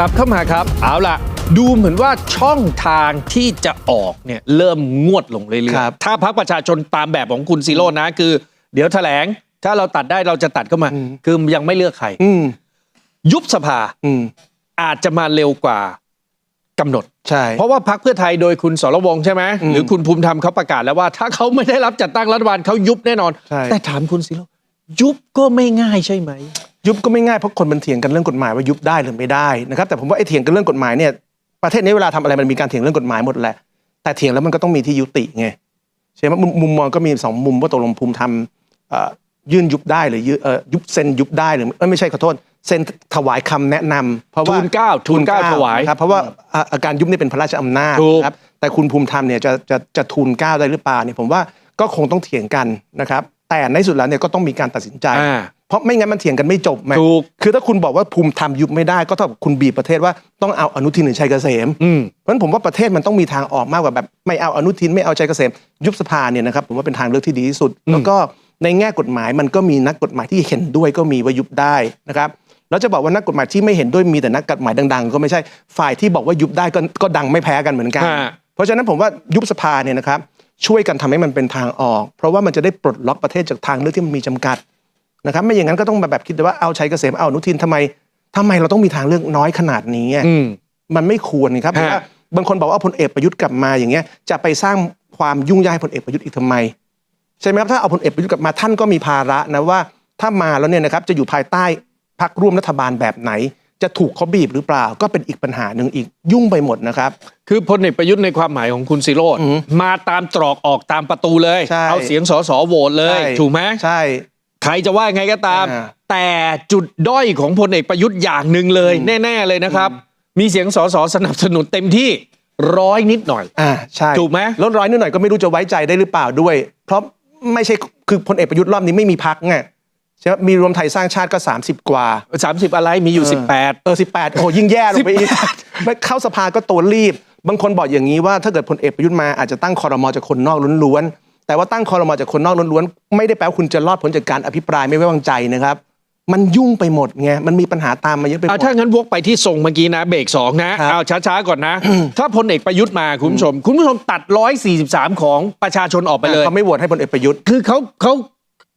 กลับเข้ามาครับ เอาล่ะ ดูเหมือนว่าช่องทางที่จะออกเนี่ยเริ่มงวดลงเรื่อยครับ ๆถ้าพักประชาชนตามแบบของคุณซีโร่นะ คือ เดี๋ยวแถลง ถ้าเราตัดได้เราจะตัดเข้ามา คือยังไม่เลือกใคร อืม ยุบสภาอืม อาจจะมาเร็วกว่ากำหนด ใช่ เพราะว่าพักเพื่อไทยโดยคุณสรวงศ์ใช่ไหมอืมหรือคุณภูมิธรรมเขาประกาศแล้วว่า ถ้าเขาไม่ได้รับจัดตั้งรัฐบาลเขายุบแน่นอน ใช่ แต่ถามคุณซีโร่ยุบก็ไม่ง่ายใช่ไหม ยุบก็ไม่ง่ายเพราะคนมันเถียงกันเรื่องกฎหมายว่ายุบได้หรือไม่ได้นะครับแต่ผมว่าไอ้เถียงกันเรื่องกฎหมายเนี่ยประเทศนี้เวลาทำอะไรมันมีการเถียงเรื่องกฎหมายหมดแหละแต่เถียงแล้วมันก็ต้องมีที่ยุติไงใช่ไหมมุมมุมมองก็มีสองมุมว่าตกลงภูมิทำเอ่อยื่นยุบได้หรือยืเอ่อยุบเซ็นยุบได้หรือเอ้ยไม่ใช่ขอโทษเซ็นถวายคำแนะนำเพราะว่าทูลเกล้าทูลเกล้าถวายนะครับเพราะว่าอะอาการยุบนี่เป็นพระราชอำนาจถูกนะครับแต่คุณภูมิธรรมเนี่ยจะจะจะทูลเกล้าได้หรือเปล่าเนี่ยผมว่าก็คงต้องเถียงกันนะครับ แต่ในที่สุดแล้วเนี่ยก็ต้องมีการตัดสินใจ อ่า เพราะไม่งั้นมันเถียงกันไม่จบไหมถูก คือถ้าคุณบอกว่าภูมิธรรมยุบไม่ได้ก็เท่ากับคุณบีบประเทศว่าต้องเอาอนุทินหรือชัยเกษม อืม เพราะฉะนั้นผมว่าประเทศมันต้องมีทางออกมากกว่าแบบ ไม่เอาอนุทินไม่เอาชัยเกษม ยุบสภาเนี่ยนะครับผมว่าเป็นทางเลือกที่ดีที่สุด แล้วก็ในแง่กฎหมายมันก็มีนักกฎหมายที่เห็นด้วยก็มีว่ายุบได้นะครับแล้วจะบอกว่านักกฎหมายที่ไม่เห็นด้วยมีแต่นักกฎหมายดัง ๆ ก็ไม่ใช่ฝ่ายที่บอกว่ายุบได้ก็ก็ดังไม่แพ้กันเหมือนกัน ฮะ เพราะฉะนั้นผมว่ายุบสภาเนี่ยนะครับ ช่วยกันทำให้มันเป็นทางออก เพราะว่ามันจะได้ปลดล็อกประเทศจากทางเลือกที่มันมีจำกัดนะครับไม่อย่างนั้นก็ต้องมาแบบคิดว่าเอาชัยเกษมเอาอนุทินทำไมทำไมเราต้องมีทางเลือกน้อยขนาดนี้อะอืมมันไม่ควรครับฮะเพราะว่าบางคนบอกว่าเอาพลเอกประยุทธ์กลับมาอย่างเงี้ยจะไปสร้างความยุ่งยากให้พลเอกประยุทธ์อีกทำไมใช่ไหมครับถ้าเอาพลเอกประยุทธ์กลับมาท่านก็มีภาระนะว่าถ้ามาแล้วเนี่ยนะครับจะอยู่ภายใต้พักร่วมรัฐบาลแบบไหน จะถูกเขาบีบหรือเปล่า ก็เป็นอีกปัญหาหนึ่งอีกยุ่งไปหมดนะครับ คือพลเอกประยุทธ์ในความหมายของคุณซีโรดอือฮึมาตามตรอกออกตามประตูเลยใช่เอาเสียงสสโหวตเลยใช่ถูกไหมใช่ ใครจะว่าไงก็ตามอ่าแต่จุดด้อยของพลเอกประยุทธ์อย่างหนึ่งเลย แน่ ๆเลยนะครับ มีเสียงสสสนับสนุนเต็มที่ร้อยนิดหน่อย อ่าใช่ถูกไหมแล้วร้อยนิดหน่อยก็ไม่รู้จะไว้ใจได้หรือเปล่าด้วย เพราะไม่ใช่คือพลเอกประยุทธ์รอบนี้ไม่มีพักไง ใช่ไหมมีรวมไทยสร้างชาติก็ 30 กว่า 30 อะไรมีอยู่ 18 เออสิบแปดโอ้ยิ่งแย่ลงไปอีกไม่เข้าสภาก็ตัวรีบ บางคนบอกอย่างนี้ว่าถ้าเกิดพลเอกประยุทธ์มาอาจจะตั้งคอรมอจากคนนอกล้วนๆ แต่ว่าตั้งคอรมอจากคนนอกล้วนๆ ไม่ได้แปลว่าคุณจะรอดผลจากการอภิปรายไม่ไว้วางใจนะครับ มันยุ่งไปหมดไง มันมีปัญหาตามมาเยอะไปหมเอาดถ้างั้นวกไปที่ส่งเมื่อกี้นะ เบรกสองนะครับเอาช้าๆก่อนนะ ถ้าพลเอกประยุทธ์มาคุณผู้ชม คุณผู้ชมตัด 143 ของประชาชนออกไปเลยเขาไม่โหวตให้พลเอกประยุทธ์ คือเขาเขา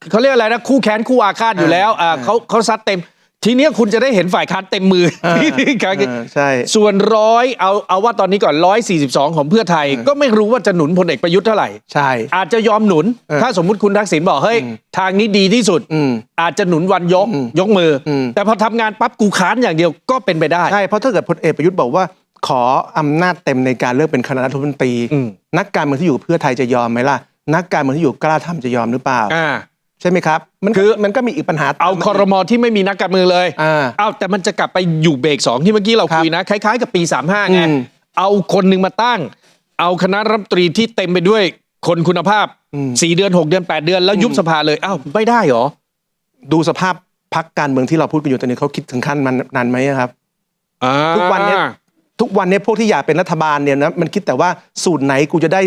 เขาเรียกอะไรนะคู่แค้นคู่อาฆาตอยู่แล้วอ่าเขาเขาซัดเต็ม ทีเนี้ยคุณจะได้เห็นฝ่ายค้านเต็มมือเออครับเออใช่ส่วนร้อยเอาเอาว่าตอนนี้ก่อน142ของเพื่อไทย ก็ไม่รู้ว่าจะหนุนพลเอกประยุทธ์เท่าไหร่ใช่ อาจจะยอมหนุนเออถ้าสมมุติคุณทักษิณบอกเฮ้ยอืมทางนี้ดีที่สุดอืมอาจจะหนุนวันยกอืมยกมืออมแต่พอทำงานปั๊บกูค้านอย่างเดียวก็เป็นไปได้ใช่เพราะถ้าเกิดพลเอกประยุทธ์บอกว่าขออำนาจเต็มในการเลือกเป็นคณะรัฐมนตรีอืมนักการเมืองที่อยู่กับเพื่อไทยจะยอมไหมล่ะ นักการเมืองที่อยู่กล้าทำจะยอมหรือเปล่าอ่า ใช่ไหมครับ มันคือมันก็มีอีกปัญหาเอาคอรมอที่ไม่มีนักการเมืองเลยอ่าเอาแต่มันจะกลับไปอยู่เบรกสองที่เมื่อกี้เราครับคุยนะคล้ายๆกับปี 35ไงอืมเอาคนหนึ่งมาตั้ง เอาคณะรัฐมนตรีที่เต็มไปด้วยคนคุณภาพอืม4เดือน6เดือน8เดือนแล้วยุบสภาเลยอ้าวไม่ได้เหรอ ดูสภาพพักการเมืองที่เราพูดกันอยู่ตอนนี้เขาคิดถึงขั้นมันนานไหมครับอ่าทุกวันเนี้ยทุกวันนี้พวกที่อยากเป็นรัฐบาลเนี่ยนะมันคิดแต่ว่าสูตรไหนกูจะได้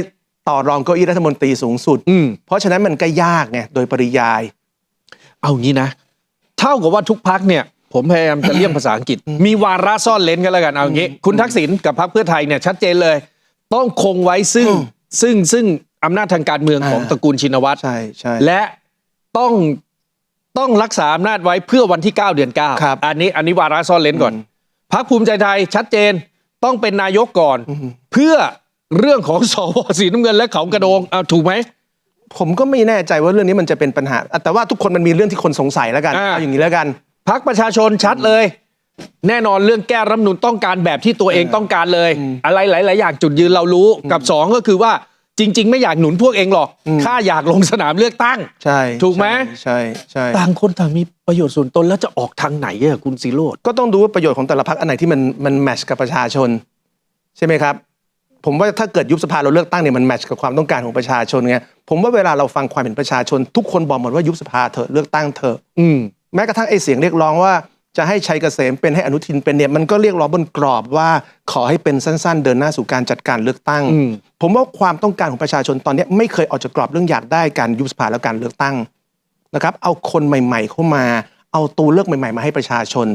ต่อรองเก้าอี้รัฐมนตรีสูงสุด อืม เพราะฉะนั้นมันก็ยากไงโดยปริยาย เอางี้นะ เท่ากับว่าทุกพักเนี่ย ผมพยายามจะเลี่ยงภาษาอังกฤษ มีวาระซ่อนเลนกันแล้วกันเอางี้ คุณทักษิณกับพรรคเพื่อไทยเนี่ยชัดเจนเลย ต้องคงไว้ซึ่งอืมซึ่งซึ่งอำนาจทางการเมืองของอ่าตระกูลชินวัตรใช่ใช่ และต้องต้องรักษาอำนาจไว้เพื่อวันที่ 9 เดือน9ครับอันนี้อันนี้วาระซ่อนเลนก่อนอืมพรรคภูมิใจไทยชัดเจนต้องเป็นนายกก่อนอืมเพื่อ เรื่องของสวสีน้ำเงินและเขากระโดงเอาถูกไหม ผมก็ไม่แน่ใจว่าเรื่องนี้มันจะเป็นปัญหา แต่ว่าทุกคนมันมีเรื่องที่คนสงสัยแล้วกันอ่า เอาอย่างนี้แล้วกัน พักประชาชนชัดเลย แน่นอนเรื่องแก้รัฐธรรมนูนต้องการแบบที่ตัวเองต้องการเลยอืมอะไรหลาย ๆ อย่างจุดยืนเรารู้กับสองก็คือว่าจริง ๆ ไม่อยากหนุนพวกเองหรอกอืมข้าอยากลงสนามเลือกตั้ง ใช่ถูกไหมใช่ใช่ ต่างคนต่างมีประโยชน์ส่วนตนแล้วจะออกทางไหนอะคุณซีโรด ก็ต้องดูว่าประโยชน์ของแต่ละพรรคอันไหนที่มันมันแมทชกับประชาชน ใช่ไหมครับ ผมว่าถ้าเกิดยุบสภาเราเลือกตั้งเนี่ยมันแมทชกับความต้องการของประชาชนไงผมว่าเวลาเราฟังความเห็นประชาชน ทุกคนบอกหมดว่ายุบสภาเถอะเลือกตั้งเถอะอืมแม้กระทั่งไอ้เสียงเรียกร้องว่าจะให้ชัยเกษมเป็นให้อนุทินเป็นเนี่ยมันก็เรียกร้องบนกรอบว่าขอให้เป็นสั้น ๆ เดินหน้าสู่การจัดการเลือกตั้งอืมผมว่าความต้องการของประชาชนตอนนี้ไม่เคยออกจากกรอบเรื่องอยากได้การยุบสภาแล้วการเลือกตั้งนะครับ เอาคนใหม่ ๆ เข้ามา เอาตัวเลือกใหม่ ๆ มาให้ประชาชน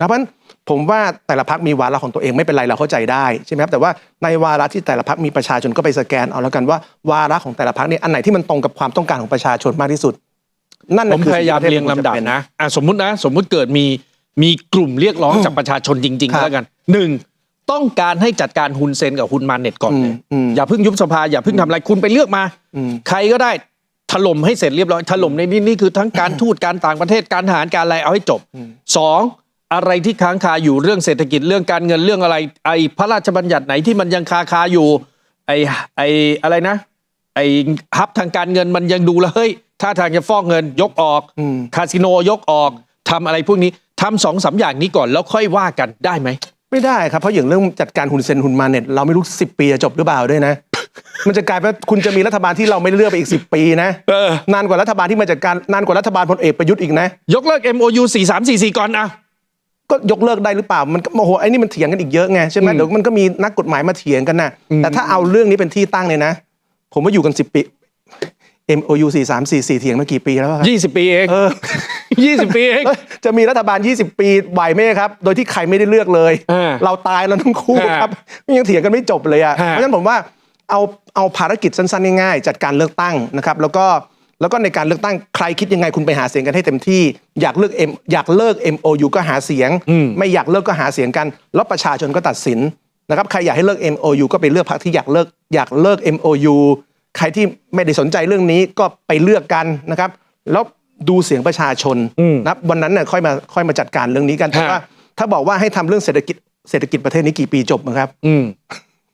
นะเพราะฉะนั้นผมว่าแต่ละพักมีวาระของตัวเองไม่เป็นไรเราเข้าใจได้ใช่ไหมครับแต่ว่าในวาระที่แต่ละพักมีประชาชนก็ไปสแกนเอาแล้วกันว่าวาระของแต่ละพักเนี่ยอันไหนที่มันตรงกับความต้องการของประชาชนมากที่สุด นั่นผน่ะมคือพยายามสิ่ที่เรียงประทศลำดับจำเป็นนะอะสมมุตินะ สมมุติเกิดมีมีกลุ่มเรียกร้องจากประชาชนจริงครับๆแล้วกันหนึ่งต้องการให้จัดการฮุนเซนกับฮุนมานเน็ตก่อนเลยอืมอืมอย่าเพิ่งยุบสภาอย่าเพิ่งทำอะไรคุณไปเลือกมาอืมใครก็ได้ถล่มให้เสร็จเรียบร้อยถล่มในนี่นี่คือทั้งการทูตการต่างประเทศการทหารการอะไรเอาให้จบสอง อะไรที่ค้างคาอยู่เรื่องเศรษฐกิจเรื่องการเงินเรื่องอะไร ไอ้พระราชบัญญัติไหนที่มันยังคาคาอยู่ ไอ้ไอ้อะไรนะ ไอ้ฮับทางการเงินมันยังดูแล้วเฮ้ยถ้าทางจะฟอกเงินยกออกอืมคาสิโนยกออกทำอะไรพวกนี้ทำสองสามอย่างนี้ก่อนแล้วค่อยว่ากันได้ไหมไม่ได้ครับเพราะอย่างเรื่องจัดการหุ่นเซนหุ่นมาเน็ตเราไม่รู้สิบปีจะจบหรือเปล่าด้วยนะ มันจะกลายเป็นว่าคุณจะมีรัฐบาลที่เราไม่เลือกไปอีกสิปีนะเออนานกว่ารัฐบาลที่มาจัดการนานกว่ารัฐบาลพลเอกประยุทธ์อีกนะ ยกเลิก MOU 4344 ก่อนอะ ก็ยกเลิกได้หรือเปล่ามันก็โอ้โหไอ้นี่มันเถียงกันอีกเยอะไงใช่ไหมอืมเดี๋ยวมันก็มีนักกฎหมายมาเถียงกันนะอืมแต่ถ้าเอาเรื่องนี้เป็นที่ตั้งเลยนะ ผมว่าอยู่กันสิบปี MOU 4 3 4 4เถียงมากี่ปีแล้วครับ20 ปีเองเออ20ปีเองเอ้ยจะมีรัฐบาล 20 ปีไหวไหมครับ โดยที่ใครไม่ได้เลือกเลยอ่าเราตายแล้วทั้งคู่ฮะครับยังเถียงกันไม่จบเลยอะฮะเพราะฉะนั้นผมว่าเอาเอาภารกิจสั้นๆง่ายๆจัดการเลือกตั้งนะครับ แล้วก็ แล้วก็ในการเลือกตั้งใครคิดยังไงคุณไปหาเสียงกันให้เต็มที่ อยากเลิก M อยากเลิก MOU ก็หาเสียงอืมไม่อยากเลิกก็หาเสียงกัน แล้วประชาชนก็ตัดสินนะครับใครอยากให้เลิก MOU ก็ไปเลือกพรรคที่อยากเลิกอยากเลิก MOU ใครที่ไม่ได้สนใจเรื่องนี้ก็ไปเลือกกันนะครับแล้วดูเสียงประชาชนอืมนะครับวันนั้นน่ะค่อยมาค่อยมาจัดการเรื่องนี้กันแต่ฮะว่าถ้าบอกว่าให้ทำเรื่องเศรษฐกิจเศรษฐกิจประเทศนี้กี่ปีจบนะครับ อืม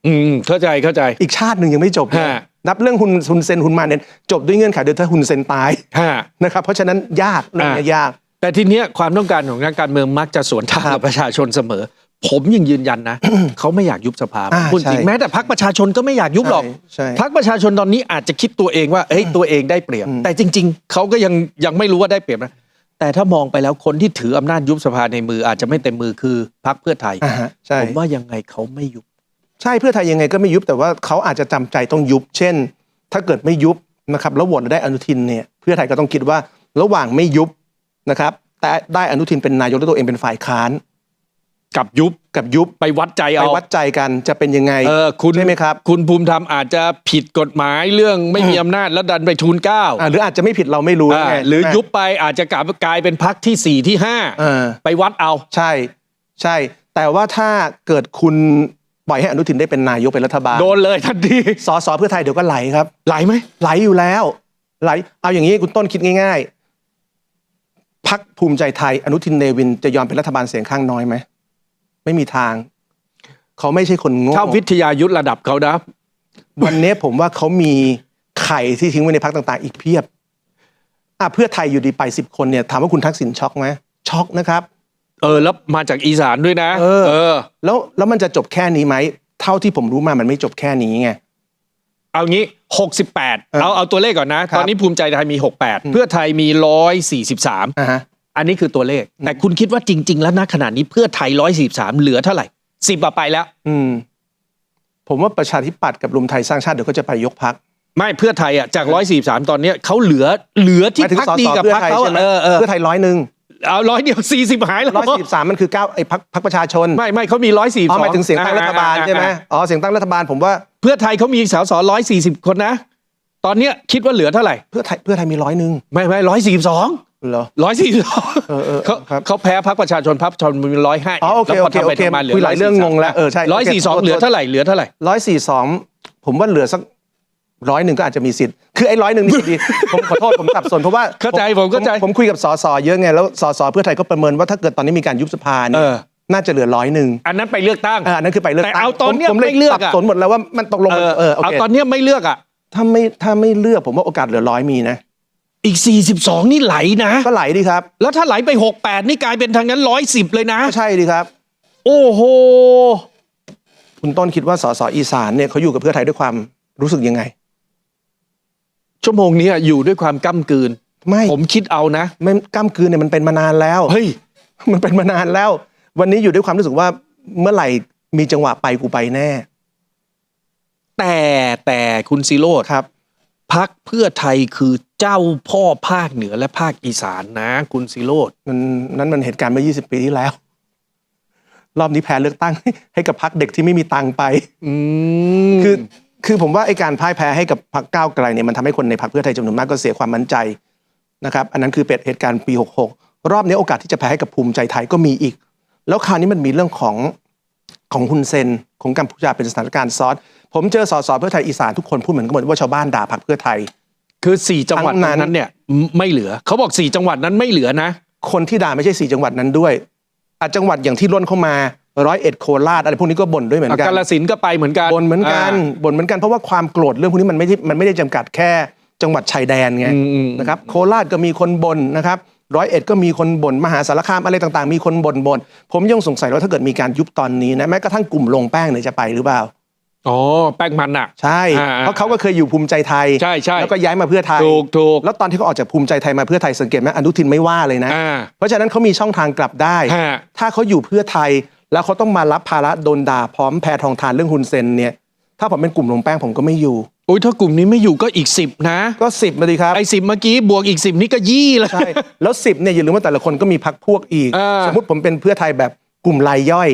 อืมเข้าใจเข้าใจ อีกชาติหนึ่งยังไม่จบเลยฮะ นับเรื่องหุนหุนเซนหุนมาเนี่ยจบด้วยเงื่อนไขเดียวถ้าหุนเซนตายฮะนะครับเพราะฉะนั้นยากเรื่องนี้อะยาก แต่ทีเนี้ยความต้องการของนักการเมืองมักจะสวนทางครักับบประชาชนเสมอ ผมยังยืนยันนะเขาไม่อยากยุบสภาอ่าพูดจริงใช่แม้แต่พักประชาชนก็ไม่อยากยุบหรอกใช่พักประชาชนตอนนี้อาจจะคิดตัวเองว่าเอ้ยตัวเองได้เปรียบอืมแต่จริง ๆเขาก็ยังยังไม่รู้ว่าได้เปรียบนะแต่ถ้ามองไปแล้วคนที่ถืออำนาจยุบสภาในมืออาจจะไม่เต็มมือคือพักเพื่อไทยอ่าฮะใช่ผมว่ายังไงเขาไม่ยุบ ใช่เพื่อไทยยังไงก็ไม่ยุบแต่ว่าเขาอาจจะจำใจต้องยุบ เช่น ถ้าเกิดไม่ยุบนะครับแล้วโหวตได้อนุทินเนี่ยเพื่อไทยก็ต้องคิดว่าระหว่างไม่ยุบนะครับ แต่ได้อนุทินเป็นนายกแล้วตัวเองเป็นฝ่ายค้านกับยุบกับยุบไปวัดใจไปเอาวัดใจกันจะเป็นยังไงเออคุณใช่ไหมครับ คุณภูมิธรรมอาจจะผิดกฎหมายเรื่องไม่มีอำนาจแล้วดันไปทูลเกล้าอ่าหรืออาจจะไม่ผิดเราไม่รู้อ่าไงหรือใช่ไมยุบไปอาจจะกลายกลายเป็นพักที่สี่ที่ห้าเออไปวัดเอา ใช่ ใช่ แต่ว่าถ้าเกิดคุณ ปล่อยให้อนุทินได้เป็นนายกเป็นรัฐบาลโดนเลยทันทีสสเพื่อไทยเดี๋ยวก็ไหลครับ ไหลไหมไหลอยู่แล้ว ไหล เอาอย่างนี้คุณต้นคิดง่าย ๆพักภูมิใจไทยอนุทินเนวินจะยอมเป็นรัฐบาลเสียงข้างน้อยไหมไม่มีทาง เขาไม่ใช่คนโง่ถ้าวิทยายุทธระดับเขานะวันนี้ผมว่าเขามีไข่ที่ทิ้งไว้ในพักต่าง ๆ อีกเพียบอะเพื่อไทยอยู่ดีไปสิบคนเนี่ยถามว่าคุณทักษิณช็อกไหมช็อกนะครับ เออแล้วมาจากอีสานด้วยนะเออเออ แล้วแล้วมันจะจบแค่นี้ไหม เท่าที่ผมรู้มามันไม่จบแค่นี้ไง เอางี้ 68 เออเอาเอาตัวเลขก่อนนะครับตอนนี้ภูมิใจไทยมี 68 เพื่อไทยมี 143 อ่าฮะ อันนี้คือตัวเลข แต่คุณคิดว่าจริง ๆ แล้วณขณะนี้เพื่อไทย 143 เหลือเท่าไหร่สิบไปแล้ว อืม ผมว่าประชาธิปัตย์กับรวมไทยสร้างชาติเดี๋ยวก็จะไปยกพัก ไม่เพื่อไทยอะจาก 143 ตอนเนี้ยเขาเหลือเหลือที่หมายถึงพักสสดีกับเพื่อพักไทยเขาใช่ไหมเออเออเพื่อไทยร้อยหนึ่ง เอาร้อยเดียว40หายแล้วร้อยสี่สามมันคือเก้าไอ้พักพักประชาชน ไม่ไม่เขามี142อ๋อหมายถึงเสียงตั้งรัฐบาลใช่ไหมอ๋อเสียงตั้งรัฐบาลผมว่าเพื่อไทยเขามีสส140คนนะ ตอนเนี้ยคิดว่าเหลือเท่าไหร่เพื่อไทยเพื่อไทยมีร้อยหนึ่งไม่ไม่ร้อยสี่สองเหรอร้อยสี่สองเออเออเขาครับเขาแพ้พักประชาชนพักประชาชนมีร้อยห้าอ๋อโอเคโอเคโอเคคุยหลายเรื่องงงแล้วเออใช่ร้อยสี่สองโอเคเหลือเท่าไหร่เหลือเท่าไหร่ร้อยสี่สองผมว่าเหลือสัก ร้อยหนึ่งก็อาจจะมีสิทธิ์ คือไอ้ร้อยหนึ่งนี่ดีผมขอโทษผมสับสนเพราะว่าเข้าใจผมเข้าใจ ผมคุยกับสสเยอะไงแล้วสสเพื่อไทยก็ประเมินว่าถ้าเกิดตอนนี้มีการยุบสภาเนี่เอยอ น่าจะเหลือร้อยหนึ่งอันนั้นไปเลือกตั้ง อ่านั่นคือไปเลือกแต่ตั้งเอาตอนเนี้ยผมผมเลยไม่เลือกสัอะบสนหมดแล้วว่ามันตกลงเอมันอเออโอเอาเคตอนเนี้ยไม่เลือกอะ ถ้าไม่ถ้าไม่เลือกผมว่าโอกาสเหลือร้อยมีนะอีก 42 นี่ไหลนะ ก็ไหลดีครับแล้วถ้าไหลไป 68 นี่กลายเป็นทางนั้น 110 เลยนะ ก็ใช่ดีครับ โอ้โห คุณต้นคิดว่าสสอีสานเนี่ยเขาอยู่กับเพื่อไทยด้วยความรู้สึกยังไง ชั่วโมงนี้อยู่ด้วยความก้ากลืน ไม่ ผมคิดเอานะไม่ก้ามคืนเนี่ยมันเป็นมานานแล้วเฮ้ยมันเป็นมานานแล้ว วันนี้อยู่ด้วยความรู้สึกว่าเมื่อไหร่มีจังหวะไปกูไปแน่ แต่แต่คุณซิโรดครับพักเพื่อไทยคือเจ้าพ่อภาคเหนือและภาคอีสานนะ คุณซิโรดมันนั้นมันเหตุการณ์เมื่อ 20 ปีที่แล้ว รอบนี้แพ้เลือกตั้งให้กับพรรคเด็กที่ไม่มีตังค์ไปอืมคือ คือผมว่าไอ้การพ่ายแพ้ให้กับพรรคก้าวไกลเนี่ยมันทำให้คนในพรรคเพื่อไทยจำนวนมากก็เสียความมั่นใจนะครับอันนั้นคือเป็นเหตุการณ์ปี 66 รอบนี้โอกาสที่จะแพ้ให้กับภูมิใจไทยก็มีอีก แล้วคราวนี้มันมีเรื่องของของฮุนเซนของกัมพูชาเป็นสถานการณ์ซ้อนผมเจอสสเพื่อไทยอีสานทุกคนพูดเหมือนกันหมดว่าชาวบ้านด่าพรรคเพื่อไทย คือสี่จังหวัดทั้งนั้น นั้นเนี่ยไม่เหลือเขาบอกสี่จังหวัดนั้นไม่เหลือนะ คนที่ด่าไม่ใช่สี่จังหวัดนั้นด้วยอาจังหวัดอย่างที่ล้นเข้ามา ร้อยเอ็ดโคราชอะไรพวกนี้ก็บ่นด้วยเหมือนกันกาลสินธุ์ก็ไปเหมือนกันบ่นเหมือนกันบ่นเหมือนกันเพราะว่าความโกรธเรื่องพวกนี้มันไม่ได้มันไม่ได้จำกัดแค่จังหวัดชายแดนไงอืมอืมนะครับโคราชก็มีคนบ่นนะครับร้อยเอ็ดก็มีคนบ่นมหาสารคามอะไรต่างๆ มีคนบ่นบ่นผมยังสงสัยว่าถ้าเกิดมีการยุบตอนนี้นะแม้กระทั่งกลุ่มลงแป้งเนี่ยจะไปหรือเปล่าอ๋อแป้งมันอะ ใช่อ่าเพราะเขาก็เคยอยู่ภูมิใจไทยใช่ใช่แล้วก็ย้ายมาเพื่อไทยถูกถูกแล้วตอนที่เขาออกจากภูมิใจไทยมาเพื่อไทยสังเกตไหมอนุทินไม่ว่าเลยนะอ่าเพราะฉะนั้นเขามีช่องทางกลับได้ฮะถ้าเขาอยู่เพื่อไทย แล้วเขาต้องมารับภาระโดนด่าพร้อมแพทองทานเรื่องฮุนเซนเนี่ย ถ้าผมเป็นกลุ่มลงแป้งผมก็ไม่อยู่อุ้ยถ้ากลุ่มนี้ไม่อยู่ก็อีกสิบนะ ก็สิบมาดีครับ ไอ้สิบเมื่อกี้บวกอีกสิบนี่ก็ยี่แล้ว ใช่ แล้วสิบเนี่ยอย่าลืมว่าแต่ละคนก็มีพักพวกอีก อ่า สมมติผมเป็นเพื่อไทยแบบกลุ่มรายย่อย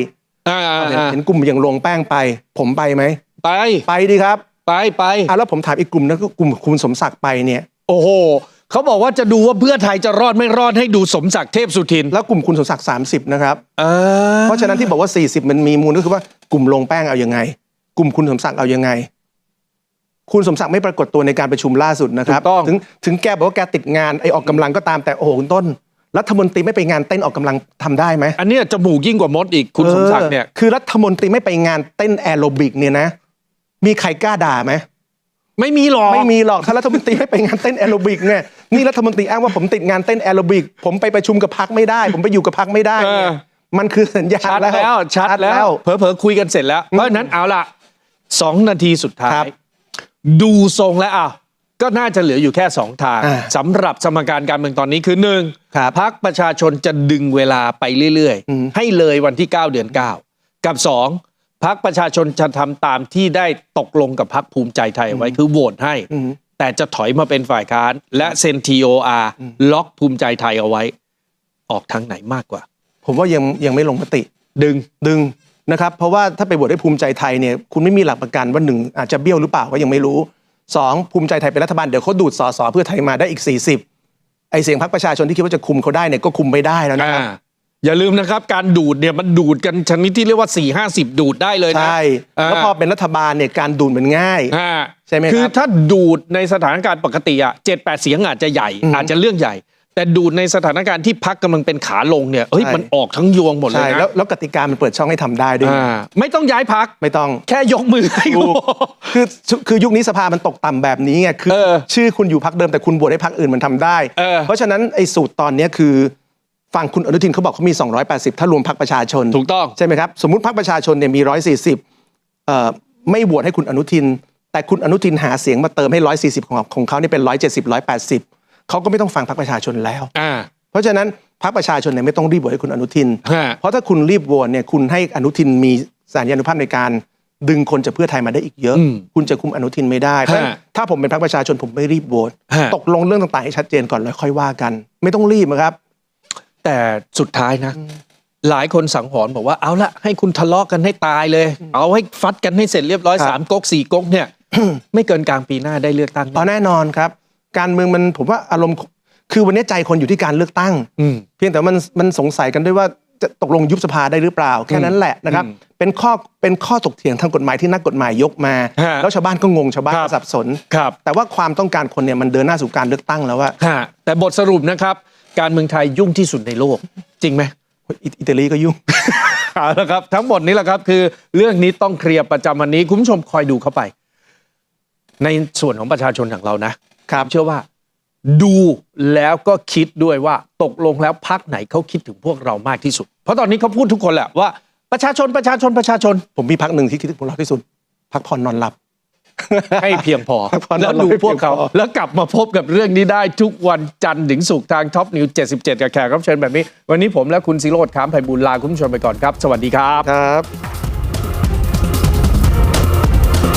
อ่าอ่าเห็นอ่าเห็นกลุ่มอย่างลงแป้งไป ผมไปไหม ไปไปดีครับไปไปอะแล้วผมถามอีกกลุ่มนึงก็กลุ่มคุณสมศักดิ์ไปเนี่ย โอ้โห เขาบอกว่าจะดูว่าเพื่อไทยจะรอดไม่รอดให้ดูสมศักดิ์เทพสุทินแล้วกลุ่มคุณสมศักดิ์30 นะครับเออเพราะฉะนั้นที่บอกว่า 40 มันมีมูลก็คือว่ากลุ่มลงแป้งเอายังไง กลุ่มคุณสมศักดิ์เอายังไง คุณสมศักดิ์ไม่ปรากฏตัวในการประชุมล่าสุดนะครับถูกต้องถึงถึงแกบอกว่าแกติดงานไอออกกำลังก็ตามแต่โอ้โหคุณต้นรัฐมนตรีไม่ไปงานเต้นออกกำลังทำได้ไหมอันเนี้ยจมูกยิ่งกว่ามดอีกคุณสมศักดิ์เนี่ยออคือรัฐมนตรีไม่ไปงานเต้นแอโรบิกเนี่ยนะ มีใครกล้าด่าไหม ไม่มีหรอกไม่มีหรอกถ้ารัฐมนตรีไม่ไปงานเต้นแอโรบิกเนี่ยนี่รัฐมนตรีอ้างว่าผมติดงานเต้นแอโรบิก ผมไปประชุมกับพักไม่ได้ ผมไปอยู่กับพักไม่ได้เออเนี่ยมันคือสัญญาณชัดแล้วชัดแล้วเผลอๆคุยกันเสร็จแล้ว เพราะฉะนั้นเอาล่ะสองนาทีสุดท้าครัยบดูทรงแล้วอะก็น่าจะเหลืออยู่แค่สองทางอ่าสำหรับสมการการเมืองตอนนี้คือหนึ่งครับพักประชาชนจะดึงเวลาไปเรื่อยอืมๆให้เลยวันที่ 9 เดือน 9 กับ2 พักประชาชนจะทำตามที่ได้ตกลงกับพักภูมิใจไทยเอาไว้คือโหวตให้อืมแต่จะถอยมาเป็นฝ่ายค้าน และเซ็น TOR ล็อกภูมิใจไทยเอาไว้ ออกทางไหนมากกว่า ผมว่ายังยังไม่ลงมติ ดึงดึงนะครับ เพราะว่าถ้าไปบวชให้ภูมิใจไทยเนี่ยคุณไม่มีหลักประกันว่าหนึ่งอาจจะเบี้ยวหรือเปล่าก็ยังไม่รู้สองภูมิใจไทยเป็นรัฐบาลเดี๋ยวเขาดูดสสเพื่อไทยมาได้อีก 40ไอเสียงพรรคประชาชนที่คิดว่าจะคุมเขาได้เนี่ยก็คุมไม่ได้แล้วนะอ่าครับ อย่าลืมนะครับการดูดเนี่ยมันดูดกันชนิดที่เรียกว่า4 5 0ดูดได้เลยนะใช่อ่าแล้วพอเป็นรัฐบาลเนี่ยการดูดมันง่ายอ่าใช่ไหมครับคือถ้าดูดในสถานการณ์ปกติอะเจ็ดแปดเสียงอาจจะใหญ่อืมอาจจะเรื่องใหญ่ แต่ดูดในสถานการณ์ที่พักกำลังเป็นขาลงเนี่ยเฮ้ยใช่มันออกทั้งยวงหมดเลยใช่นะแล้วแล้วกติกามันเปิดช่องให้ทำได้ด้วยอ่าไม่ต้องย้ายพักไม่ต้องแค่ยกมือให้ถูโหวกตคือคือยุคนี้สภามันตกต่ำแบบนี้ไงคือเออชื่อคุณอยู่พักเดิมแต่คุณบวชให้พักอื่นมันทำได้เออเพราะฉะนั้นไอ้สูตรตอนเนี้ยคือ ฝั่งคุณอนุทินเขาบอกเขามี 280 ถ้ารวมพักประชาชน ถูกต้อง ใช่ไหมครับ สมมติพักประชาชนเนี่ยมี 140เอ่อไม่โหวตให้คุณอนุทิน แต่คุณอนุทินหาเสียงมาเติมให้ 140 ของของเขาเนี่ยเป็น 170 180เขาก็ไม่ต้องฟังพักประชาชนแล้ว อ่า เพราะฉะนั้นพรรคประชาชนเนี่ยไม่ต้องรีบโหวตให้คุณอนุทิน ฮะ เพราะถ้าคุณรีบโหวตเนี่ยคุณให้อนุทินมีสัญญานุภาพในการ ดึงคนจากเพื่อไทยมาได้อีกเยอะ อืมคุณจะคุมอนุทินไม่ได้เพราะฉะนั้นฮะถ้าผมเป็นพรรคประชาชนผมไม่รีบโหวตฮะ ตกลงเรื่องต่างๆให้ชัดเจนก่อนแล้วค่อยว่ากัน ไม่ต้องรีบนะครับ แต่สุดท้ายนะ หลายคนสังหรณ์บอกว่าเอาละให้คุณทะเลาะกันให้ตายเลย เอาให้ฟัดกันให้เสร็จเรียบร้อยครับสามก๊กสี่ก๊กเนี่ย ไม่เกินกลางปีหน้าได้เลือกตั้งอ๋อแน่นอนครับ การเมืองมันผมว่าอารมณ์คือวันนี้ใจคนอยู่ที่การเลือกตั้งอืมเพียงแต่ว่ามันมันสงสัยกันด้วยว่าจะตกลงยุบสภาได้หรือเปล่า แค่นั้นแหละนะครับอืมเป็นข้อเป็นข้อถกเถียงทางกฎหมายที่นักกฎหมายยกมาฮะแล้วชาวบ้านก็งงชาวบ้านครัก็บสับสนครับแต่ว่าความต้องการคนเนี่ยมันเดินหน้าสู่การเลือกตั้งแล้วว่าฮะแต่บทสรุปนะครับ การเมืองไทยยุ่งที่สุดในโลก จริงไหมอิตาลีก็ยุ่งเอาละครับ ทั้งหมดนี้แหละครับ คือเรื่องนี้ต้องเคลียร์ประจำวันนี้คุณผู้ชมคอยดูเข้าไป ในส่วนของประชาชนอย่างเรานะครับเชื่อว่า ดูแล้วก็คิดด้วยว่าตกลงแล้วพักไหนเขาคิดถึงพวกเรามากที่สุด เพราะตอนนี้เขาพูดทุกคนแหละว่าประชาชนประชาชนประชาชน ผมมีพักหนึ่งที่คิดถึงพวกเราที่สุดพักผ่อนนอนหลับ ให้เพียงพอพักผ่อนแล้วดูพวกเขาให้เพียงพอแล้วกลับมาพบกับเรื่องนี้ได้ทุกวันจันทร์ถึงศุกร์ทางท็อปนิว 77 กับแขกรับเชิญแบบนี้ วันนี้ผมและคุณซิโรดค้ามไพบูลย์ลาคุณผู้ชมไปก่อนครับ สวัสดีครับครับ